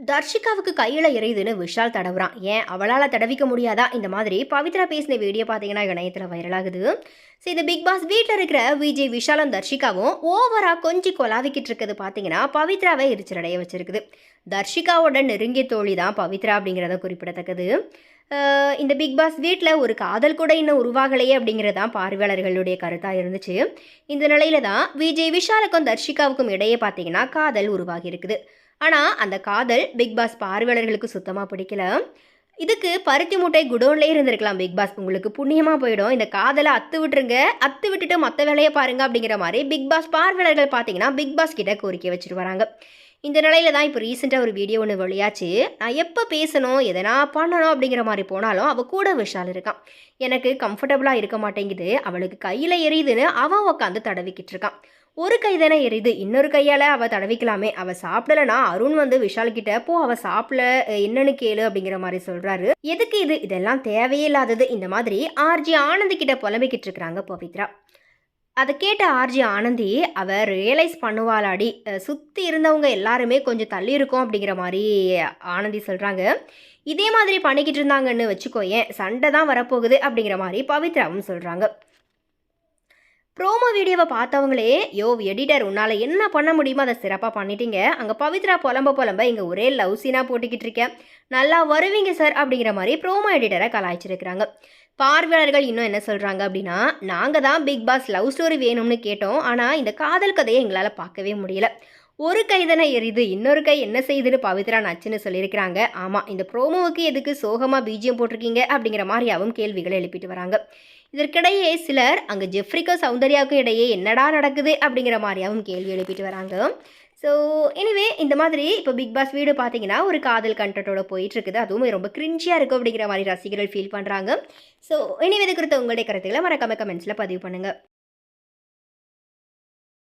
தர்ஷிகாவுக்கு கையில் எரியுதுன்னு விஷால் தடவுறான். ஏன்? அவளால் தடவிக்க முடியாதா? இந்த மாதிரி பவித்ரா பேசின வீடியோ பார்த்தீங்கன்னா இணையத்தில் வைரலாகுது ஸோ இந்த பிக் பாஸ் வீட்டில் இருக்கிற விஜய் விஷாலும் தர்ஷிகாவும் ஓவராக கொஞ்சம் கொலாவிக்கிட்டு இருக்கிறது பார்த்தீங்கன்னா பவித்ராவை எரிச்சலடைய வச்சிருக்குது. தர்ஷிகாவோட நெருங்கிய தோழி தான் பவித்ரா அப்படிங்கிறத குறிப்பிடத்தக்கது. இந்த பிக் பாஸ் வீட்டில் ஒரு காதல் கூட இன்னும் உருவாகலையே அப்படிங்கிறது தான் பார்வையாளர்களுடைய கருத்தாக இருந்துச்சு. இந்த நிலையில தான் விஜய் விஷாலுக்கும் தர்ஷிகாவுக்கும் இடையே பார்த்தீங்கன்னா காதல் உருவாகி இருக்குது. ஆனால் அந்த காதல் பிக் பாஸ் பார்வையாளர்களுக்கு சுத்தமாக பிடிக்கல. இதுக்கு பருத்தி மூட்டை குடோன்லேயே இருந்திருக்கலாம் பிக் பாஸ் உங்களுக்கு புண்ணியமாக போயிடும். இந்த காதலை அத்து விட்டுருங்க. அத்து விட்டுட்டு மற்ற வேலையை பாருங்க அப்படிங்கிற மாதிரி பிக் பாஸ் பார்வையாளர்கள் பார்த்தீங்கன்னா பிக் பாஸ் கிட்ட கோரிக்கை வச்சுட்டு வராங்க. இந்த நிலையில தான் இப்போ ரீசெண்டாக ஒரு வீடியோ ஒன்று வெளியாச்சு. நான் எப்போ பேசணும் எதனா பண்ணணும் அப்படிங்கிற மாதிரி போனாலும் அவள் கூட விஷால் இருக்கான். எனக்கு கம்ஃபர்டபுளாக இருக்க மாட்டேங்குது. அவளுக்கு கையில் எரியுதுன்னு அவன் உட்காந்து தடவிக்கிட்டு இருக்கான். ஒரு கை தானே எரியுது. இன்னொரு கையால் அவள் தடவிக்கலாமே. அவள் சாப்பிடலனா அருண் வந்து விஷால் கிட்ட போ அவள் சாப்பிடல. என்னன்னு கேளு அப்படிங்கிற மாதிரி சொல்கிறாரு எதுக்கு இது? இதெல்லாம் தேவையே இல்லாதது. இந்த மாதிரி ஆர்ஜி ஆனந்த் கிட்ட புலம்பிக்கிட்டு இருக்கிறாங்க பவித்ரா. அதை கேட்ட ஆர்ஜி ஆனந்தி அவள் ரியலைஸ் பண்ணுவாளாடி. சுற்றி இருந்தவங்க எல்லாருமே கொஞ்சம் தள்ளி இருக்கோம் அப்படிங்கிற மாதிரி ஆனந்தி சொல்கிறாங்க இதே மாதிரி பண்ணிக்கிட்டு இருந்தாங்கன்னு வச்சுக்கோ ஏன் சண்டை தான் வரப்போகுது அப்படிங்கிற மாதிரி பவித்ராவும் சொல்கிறாங்க ப்ரோமோ வீடியோவை பார்த்தவங்களே யோ எடிட்டர் உன்னால் என்ன பண்ண முடியுமோ அதை சிறப்பாக பண்ணிட்டீங்க. அங்கே பவித்ரா புலம்ப புலம்ப இங்கே ஒரே லவ் சீனாக போட்டுக்கிட்டு இருக்கேன். நல்லா வருவீங்க சார் அப்படிங்கிற மாதிரி ப்ரோமோ எடிட்டரை கலாய்ச்சிருக்கிறாங்க. பார்வையாளர்கள் இன்னும் என்ன சொல்கிறாங்க அப்படின்னா நாங்கள் தான் பிக் பாஸ் லவ் ஸ்டோரி வேணும்னு கேட்டோம். ஆனால் இந்த காதல் கதையை எங்களால் பார்க்கவே முடியல. ஒரு கை தானே எரியுது இன்னொரு கை என்ன செய்யுதுன்னு பவித்ரா நச்சுன்னு சொல்லியிருக்கிறாங்க. ஆமாம் இந்த ப்ரோமோவுக்கு எதுக்கு சோகமாக பீஜியம் போட்டிருக்கீங்க அப்படிங்கிற மாதிரியாவும் கேள்விகளை எழுப்பிட்டு வராங்க. இதற்கிடையே சிலர் அங்கே ஜெஃப்ரிக்கும் சௌந்தர்யாவுக்கும் இடையே என்னடா நடக்குது அப்படிங்கிற மாதிரியாவும் கேள்வி எழுப்பிட்டு வராங்க. ஸோ எனிவே இந்த மாதிரி இப்போ பிக் பாஸ் வீடு பார்த்தீங்கன்னா ஒரு காதல் கண்டென்ட்டோட போயிட்டு இருக்குது அதுவும் ரொம்ப கிரிஞ்சியாக இருக்கும் அப்படிங்கிற மாதிரி ரசிகர்கள் ஃபீல் பண்ணுறாங்க ஸோ எனிவே இது குறித்த உங்களுடைய கருத்துக்களை மறக்காம கமெண்ட்ஸில் பதிவு பண்ணுங்கள்